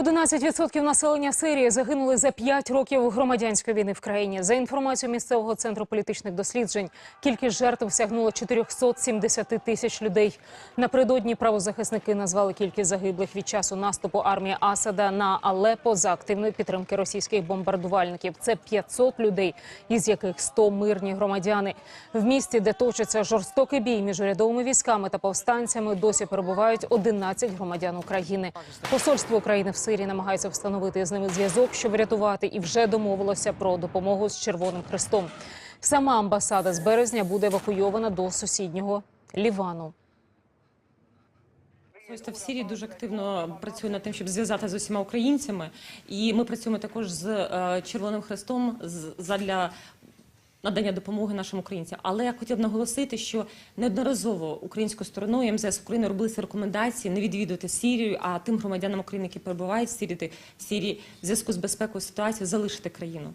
11% населення Сирії загинули за 5 років громадянської війни в країні. За інформацією місцевого центру політичних досліджень, кількість жертв сягнула 470 тисяч людей. Напередодні правозахисники назвали кількість загиблих від часу наступу армії Асада на Алепо за активної підтримки російських бомбардувальників. Це 500 людей, із яких 100 мирні громадяни. В місті, де точиться жорстокий бій між урядовими військами та повстанцями, досі перебувають 11 громадян України. Посольство України в Сирії намагається встановити з ними зв'язок, щоб врятувати, і вже домовилося про допомогу з Червоним Хрестом. Сама амбасада з березня буде евакуйована до сусіднього Лівану. Посольство в Сирії дуже активно працює над тим, щоб зв'язати з усіма українцями, і ми працюємо також з е, Червоним Хрестом задля надання допомоги нашим українцям. Але я хотів наголосити, що неодноразово українською стороною МЗС України робилися рекомендації не відвідувати Сірію, а тим громадянам України, які перебувають в Сирії, в зв'язку з безпекою ситуацією, залишити країну.